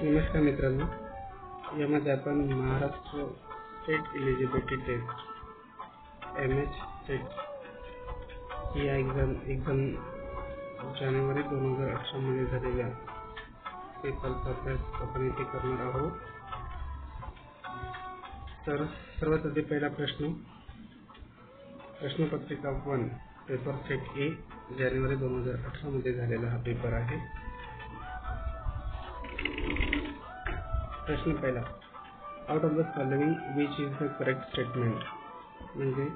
नमस्कार मित्रांनो. यामध्ये आपण Maharashtra state eligibility test M H TET या एक्झाम एक्झाम जानेवारी दोन हजार अठरामध्ये झालेल्या पेपरचा अभ्यास आपण इथे करणार आहोत. तर सर्वात आधी पहिला प्रश्न प्रश्नपत्रिका वन पेपर सेट ए जानेवारी दोन हजार अठरामध्ये झालेला हा पेपर आहे. प्रश्न पहिला. Out of the following which is the correct statement म्हणजे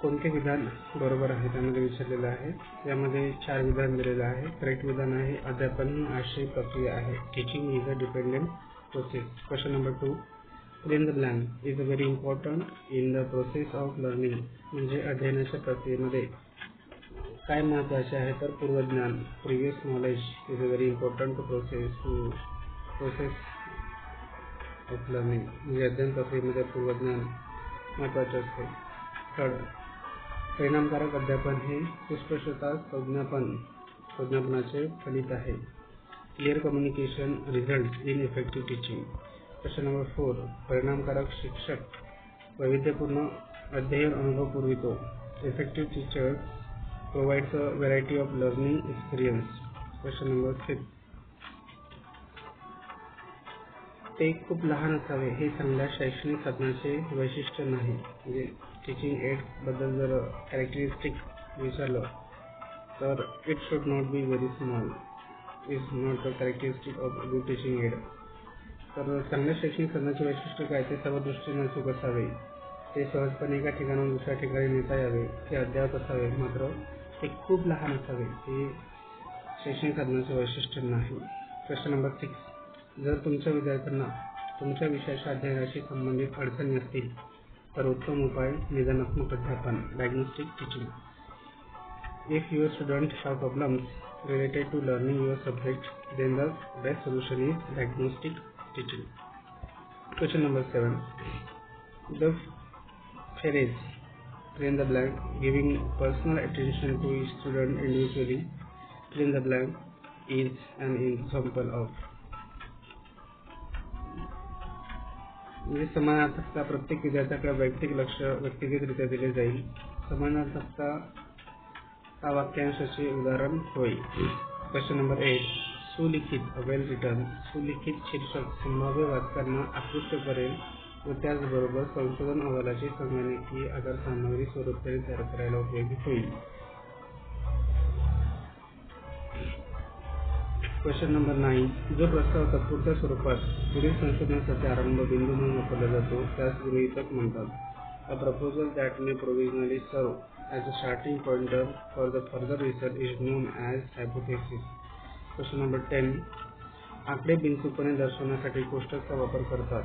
कोणते विधान बरोबर आहे? त्यामध्ये विचारलेलं आहे. यामध्ये चार विधान दिलेलं आहे. करेक्ट विधान आहे. अध्यापन ही आश्रय प्रक्रिया आहे. Teaching is a dependent process question number two in the blank is a very important in the process of learning म्हणजे अध्ययनाच्या प्रक्रियेमध्ये. काय महत्त्वाचे आहे तर पूर्वज्ञान previous knowledge is a very important process to process of learning म्हणजे अध्ययन प्रक्रियेमध्ये पूर्वज्ञान महत्त्वाचे असते. थर्ड परिणामकारक अध्यापन हे सुस्पष्टता संज्ञापन संज्ञापनाचे फलित आहे. Clear communication result in effective teaching प्रश्न नंबर फोर परिणामकारक शिक्षक वैविध्यपूर्ण अध्ययन अनुभव पुरवितो. Effective teacher provides a variety of learning experience. Question number fifth ते खूप लहान असावे हे चांगल्या शैक्षणिक साधनाचे वैशिष्ट्य नाही. म्हणजे टीचिंग एडबद्दल जर कॅरेक्टरिस्टिक विचारलं तर it should not be very small is not the characteristic of good teaching aid तर चांगल्या शैक्षणिक साधनाचे वैशिष्ट्य काय? ते सर्व दृष्टीने अचूक असावे. ते सहजपणे एका ठिकाणाहून दुसऱ्या ठिकाणी नेता यावे ते अद्याप असावे. मात्र ते खूप लहान असावे. हे शैक्षणिक साधनाचे वैशिष्ट्य नाही. क्वेश्चन नंबर सिक्स जर तुमच्या विद्यार्थ्यांना तुमच्या विषयाच्या अध्ययनाशी संबंधित अडचणी असतील तर उत्तम उपाय निदानात्मक अध्यापन diagnostic teaching if your student have problems related to learning your subject then the best solution is diagnostic teaching question number seven the phrase fill in the blank giving personal attention to each student individually fill in the blank is an example of म्हणजे समानार्थकता प्रत्येक विद्यार्थ्याकडे वैयक्तिक लक्ष व्यक्तिगतरित्या दिले जाईल समानार्थकता हा वाक्यांशाचे उदाहरण होय क्वेश्चन नंबर एट सुलिखित वेल रिटर्न सुलिखित शीर्षक संभाव्य वाचकांना आकृष्ट करेल व त्याचबरोबर संशोधन अहवालाची संगणकीय आधार सामग्री स्वरूपाने तयार करायला उपयोगी होईल. क्वेश्चन नंबर नाईन जो प्रस्ताव तात्पुरत्या स्वरूपात पुढील संशोधनासाठी आरंभ बिंदू म्हणून वापरला जातो त्यास गृहीतक म्हणतात. A proposal that may provisionally serve as a starting pointer for the further research is known as hypothesis question number ten आकडे बिनचूकपणे दर्शवण्यासाठी कोष्टकचा वापर करतात.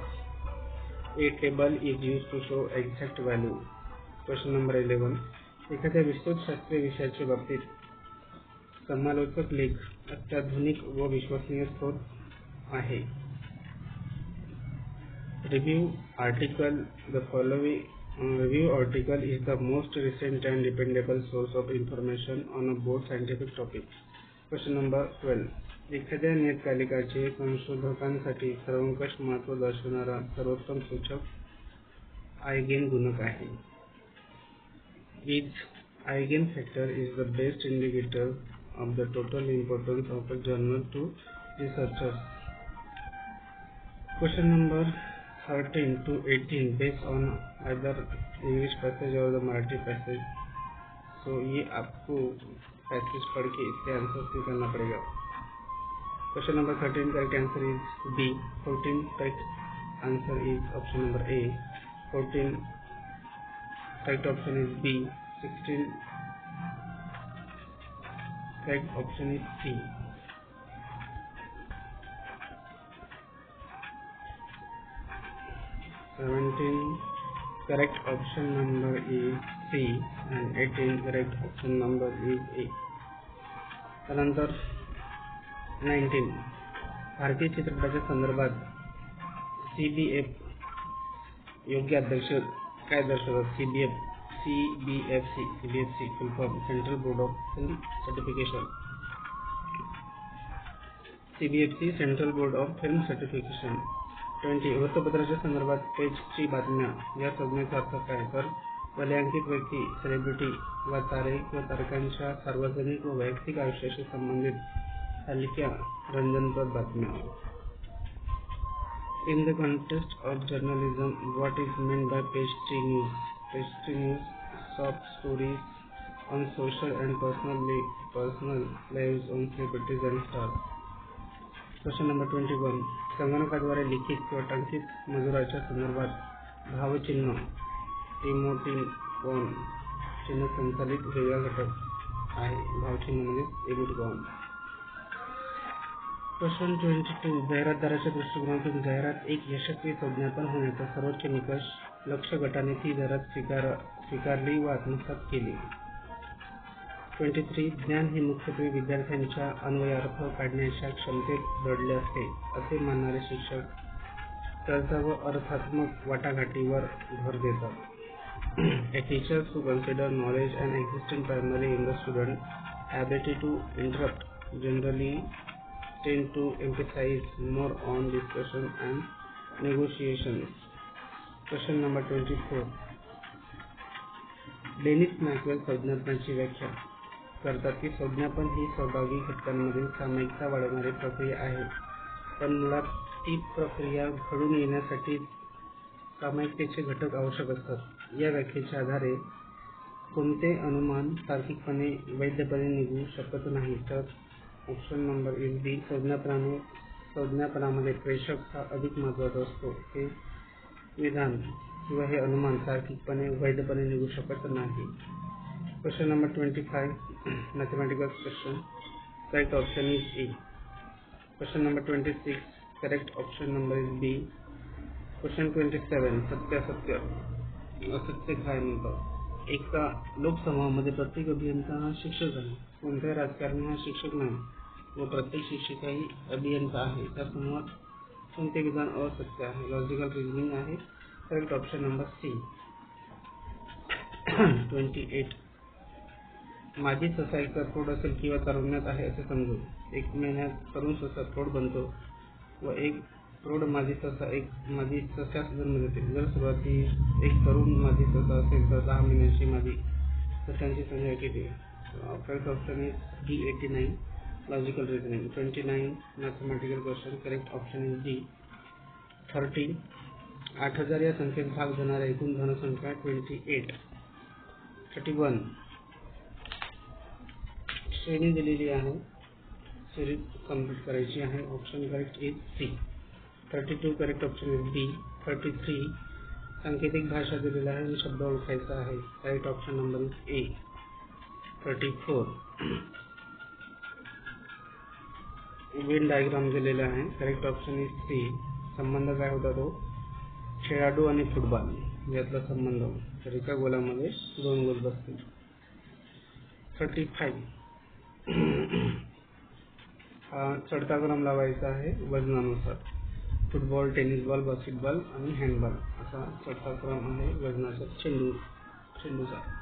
A table is use to show exact value question number eleven एखाद्या विस्तृत शास्त्रीय विषयाच्या बाबतीत समालोचक लेख अत्याधुनिक व विश्वसनीय स्रोत आहे. Review article the following review article is the most recent and dependable source of information on a board scientific topic question number twelve एखाद्या नियतकालिकाचे संशोधकांसाठी सर्वंकष महत्त्व दर्शवणारा सर्वोत्तम सूचक आयगेन गुणक आहे is eigen factor is the best indicator of the total importance of a journal to researchers. Question number 13 to 18 based on either English passage or the Marathi passage. So ये आपको पैसेज पढ़ के इसके answer निकालना पड़ेगा Question number thirteen correct answer is B fourteen correct answer is option number A fourteen correct option is B sixteen correct option is C. Seventeen correct option number is C and eighteen correct option number is A. त्यानंतर nineteen. भारतीय चित्रपटाच्या संदर्भात C B F योग्य अध्यक्ष काय दर्शवतात? C B F C B F C Central Board of Film Certification. CBFC central board of film certification twenty वृत्तपत्राच्या संदर्भात पेजची बातम्या. या संज्ञेचा अर्थ काय? तर वलयांकित व्यक्ती सेलिब्रिटी वा तारे किंवा तारकांच्या सार्वजनिक व वैयक्तिक आयुष्याशी संबंधित हलक्या रंजनप्रद बातम्या in the contest of journalism what is main by pastry news pastry news soft stories on social and personal personal lives on celebrities and stars question number twenty one संगणकाद्वारे लिखित किंवा टंकित मजुराच्या संदर्भात भावचिन्ह इमोटिकॉन चिन्ह संचालित वेगळा घटक आहे भावचिन्ह म्हणजे इमोटिकॉन क्वेश्चन ट्वेंटी टू जाहिरातदाराच्या दृष्टिकोनातून जाहिरात एक यशस्वी संज्ञापन होण्याचा सर्वोच्च निकष लक्ष गटाने ती जाहिरात स्वीकार स्वीकारली व आत्मसात केली. ट्वेंटी थ्री ज्ञान हे मुख्यत्वे विद्यार्थ्यांच्या अन्वयार्थ काढण्याच्या क्षमतेत दडले असते असे मानणारे शिक्षक चर्चा व अर्थात्मक वाटाघाटीवर भर देतात. A teachers to consider knowledge and existing primary in the student ability to interrupt tend to emphasize more on discussion and negotiations. Question number 24. Denis McQuail संज्ञापनाची व्याख्या करतात की संज्ञापन ही सहभागी घटकांमधील सामायिकता वाढवणारी प्रक्रिया आहे पण मुळात ती प्रक्रिया घडून येण्यासाठी सामायिकतेचे घटक आवश्यक असतात या व्याख्येच्या आधारे कोणते अनुमान तार्किकपणे वैधपणे निघू शकत नाही तर ऑप्शन नंबर इज बी संज्ञापनाने संज्ञापनामध्ये प्रेषक हा अधिक महत्त्वाचा असतो. हे विधान किंवा हे अनुमान तार्किकपणे वैधपणे निघू शकत नाही. Question number twenty five mathematical question correct option is A question number twenty six correct option number is B question twenty seven सत्यासत्य असत्य काय म्हणतात? एका लोकसमूहामध्ये प्रत्येक अभियंता हा शिक्षक आहे कोणत्याही राजकारणी हा शिक्षक नाही. व प्रत्येक शिक्षकही अभियंता आहे. त्या समूहात कोणते विधान असत्य आहे? लॉजिकल रिजनिंग आहे. Correct option number C twenty eight माझी ससाई एक असेल किंवा तारुण्यात आहे असे समजू. एक महिन्यात तरुण ससा प्रौढ बनतो व एक प्रौढ माझी ससा एक माझी सस्यास जन्म देते. जर सुरुवाती एक तरुण माझी ससा असेल तर दहा महिन्यांची माझी सस्यांची संख्या किती correct option is D eighty nine logical reasoning twenty nine mathematical question correct option is D thirty आठ हजार या संख्येत भाग देणाऱ्या एकूण धनसंख्या ट्वेंटी एट थर्टी वन श्रेणी दिलेली आहे. सिरीज कंप्लीट करायची आहे. Option correct is C thirty two correct option is B thirty three सांकेतिक भाषा दिलेला आहे आणि शब्द ओळखायचा आहे. Right option number is A thirty four Venn diagram दिलेला आहे. करेक्ट ऑप्शन इज सी संबंध काय होता तो? खेळाडू आणि फुटबॉल यातला संबंध. तर एका गोलामध्ये दोन गोल बसतील. थर्टी फाईव्ह हा चढता क्रम लावायचा आहे वजनानुसार. फुटबॉल टेनिस बॉल बास्केटबॉल आणि हँडबॉल असा चढता क्रम आहे वजनाचा. चेंडू चेंडूचा.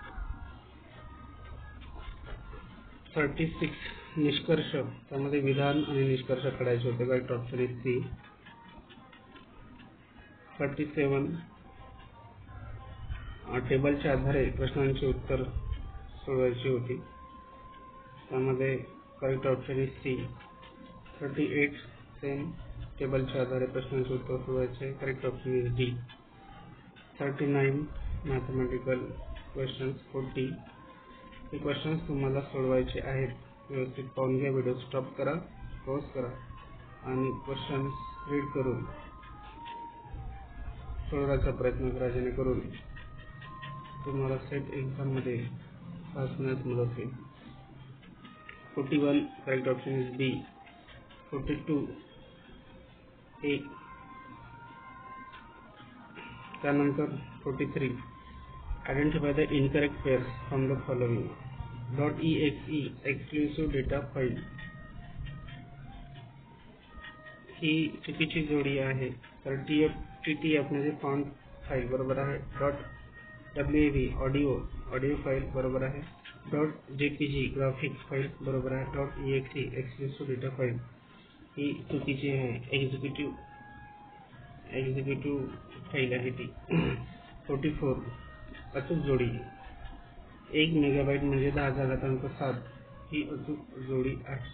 थर्टी सिक्स निष्कर्ष. त्यामध्ये विधान आणि निष्कर्ष काढायचे होते by option three C thirty seven. टेबलच्या आधारे प्रश्नांची उत्तर सोडवायची होती. त्यामध्ये correct option is C thirty eight same टेबलच्या आधारे प्रश्नांचे उत्तर सोडवायचे. Correct option is D thirty nine mathematical questions forty हे क्वेश्चन्स तुम्हाला सोडवायचे आहेत. व्यवस्थित पाहून घ्या व्हिडिओ स्टॉप करा पॉज करा आणि क्वेश्चन्स रीड करून सोडवायचा प्रयत्न करा जेणेकरून तुम्हाला सेट एक्झाममध्ये पास होण्यास मदत होईल. Forty one correct option is B forty two A त्यानंतर forty three incorrect pairs from the following dot E X E exclusive data file ही चुकीची जोडी आहे? तर T F T T F म्हणजे फॉन्ट फाईल बरोबर आहे. Dot W A V audio audio file बरोबर आहे. Dot J P G graphics file बरोबर आहे. Dot E X exclusive data file ही चुकीची आहे. एक्झिक्युटिव्ह एक्झिक्युटिव्ह फाईल आहे ती. फोर्टी फोर अचूक जोडी. एक मेगाबाईट म्हणजे दहा हजार घातांक सात. ही अचूक जोडी आहे.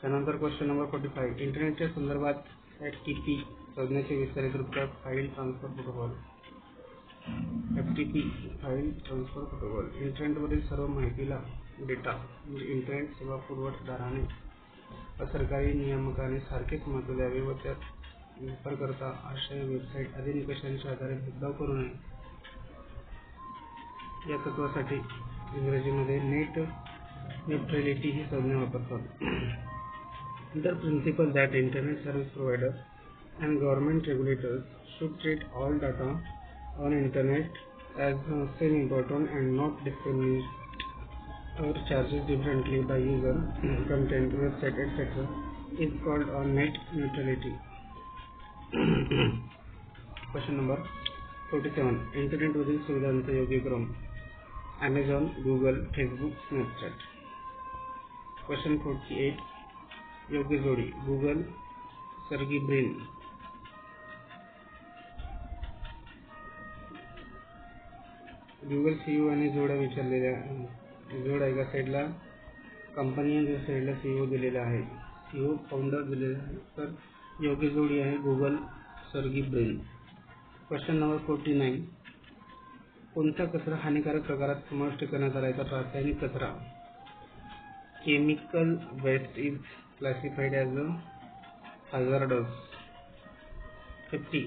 त्यानंतर क्वेश्चन नंबर फोर्टी फाय इंटरनेटच्या संदर्भात एफ टी पी संज्ञेचे विस्तारित रूप file transfer protocol F T P file transfer protocol इंटरनेटवरील सर्व माहितीला डेटा म्हणजे इंटरनेट सेवा पुरवठादाराने असरकारी नियामकाने सारखेच महत्त्व द्यावे व त्यात वापरकर्ता आशय वेबसाईट आदी निकषांच्या आधारे भेदभाव करू नये. या तत्वासाठी इंग्रजीमध्ये नेट न्यूट्रॅलिटी ही संज्ञा वापरतात The principle that internet service providers and government regulators should treat all data on internet as uh, same important and not discriminate or charges differently by user, content, website, etc. is called on net neutrality. Question number 47. Internet वरील सुविधांचा योग्य क्रम Amazon, Google, Facebook, Snapchat. Question 48. योग्य जोडी Google Sergey Brin Google CEO आणि जोड्या विचारलेल्या जोडा एका साईडला कंपनी आणि साईडला सीईओ दिलेला आहे. सीईओ फाउंडर दिलेला आहे. तर योग्य जोडी आहे Google Sergey Brin question number forty nine कोणता कचरा हानिकारक प्रकारात समाविष्ट करण्यात आला तर रासायनिक कचरा. Chemical waste is classified as a hazardous fifty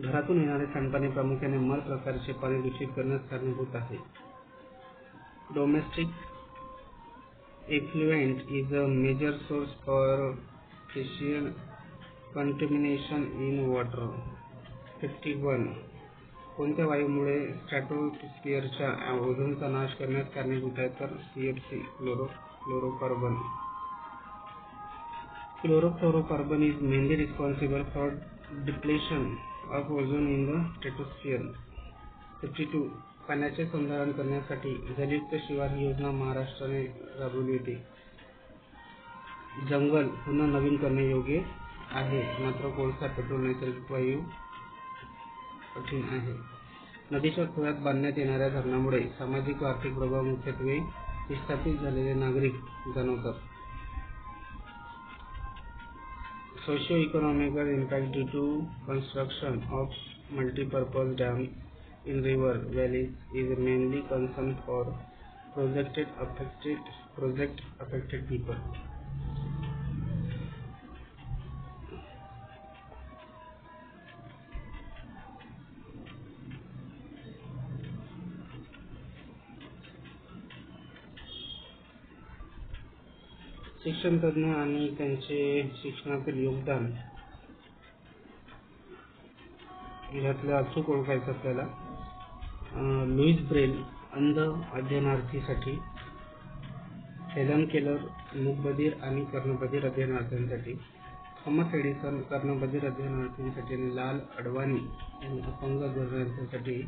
घरातून येणारे सांडपाणी प्रामुख्याने मर प्रकारचे पाणी दूषित करण्यास कारणीभूत आहे. Domestic effluent is a major source for facial contamination in water. 51 कोणत्या वायूमुळे स्ट्रॅटोस्फिअरच्या ओझोनचा नाश करण्यास कारणीभूत आहे तर CFC chlorofluorocarbon Chlorofluorocarbon is mainly responsible for depletion of ozone in the stratosphere. 52. पाण्याचे संधारण करण्यासाठी जलयुक्त शिवार ही योजना महाराष्ट्राने राबवली होती जंगल पुन्हा नवीन करणे योग्य आहे मात्र कोळसा पेट्रोल नैसर्गिक वायू कठीण आहे नदीच्या खोऱ्यात बांधण्यात येणाऱ्या धरणामुळे सामाजिक व आर्थिक प्रभाव मुख्यत्वे विस्थापित झालेले नागरिक जाणवतात socio-economical impact due to construction of multi-purpose dams in river valleys is mainly concern for projected affected project affected people. शिक्षण तज्ञ आणि त्यांचे शिक्षणातील योगदान. यातलं अचूक ओळखायचं आपल्याला. लुईस ब्रेल अंध अध्ययनार्थीसाठी हेलन केलर मुकबधीर आणि कर्णबधीर अध्ययनार्थ्यांसाठी थॉमस एडिसन कर्णबधीर अध्ययनार्थींसाठी आणि लाल अडवाणी यांनी अपंग अध्ययनार्थ्यांसाठी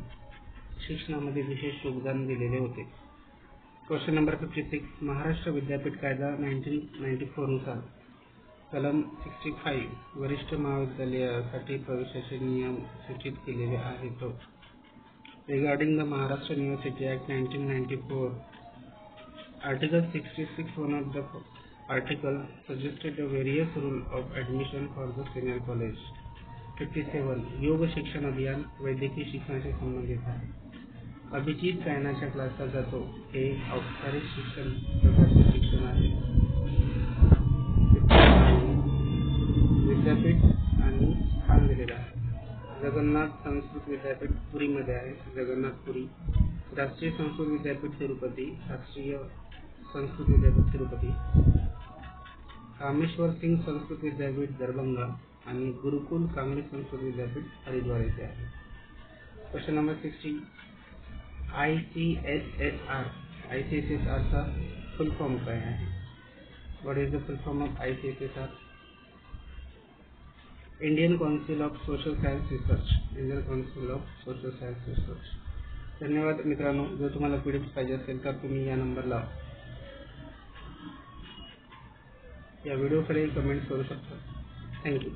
शिक्षणामध्ये विशेष योगदान दिलेले होते. Question number fifty six Maharashtra विद्यापीठ कायदा नाईन्टीन नाईन्टी फोरनुसार कलम सिक्स्टी फाईव्ह वरिष्ठ महाविद्यालयासाठी प्रवेशाचे नियम सूचित केलेले आहेत. Regarding the Maharashtra university act nineteen ninety four article sixty six one of the article suggested the various rule of admission for the senior college fifty seven योग शिक्षण अभियान वैद्यकीय शिक्षणाशी संबंधित आहे. अभिजित गायनाच्या क्लासला जातो. हे औपचारिक शिक्षण प्रकारचे शिक्षण आहे. विद्यापीठ आणि स्थान दिलेलं आहे जगन्नाथ संस्कृत विद्यापीठ पुरीमध्ये आहे. जगन्नाथपुरी राष्ट्रीय संस्कृत विद्यापीठ तिरुपती. राष्ट्रीय संस्कृत विद्यापीठ तिरुपती. कामेश्वर सिंग संस्कृत विद्यापीठ दरभंगा आणि गुरुकुल कांगडी संस्कृत विद्यापीठ हरिद्वार येथे आहे. Question number sixty I C S S R I C S S आरचा full form काय आहे? What is the full form of I C S S R Indian council of social science research Indian council of social science research धन्यवाद मित्रांनो. जर तुम्हाला P D F पाहिजे असेल तर तुम्ही या नंबरला या व्हिडिओकडे कमेंट करू शकता. थँक्यू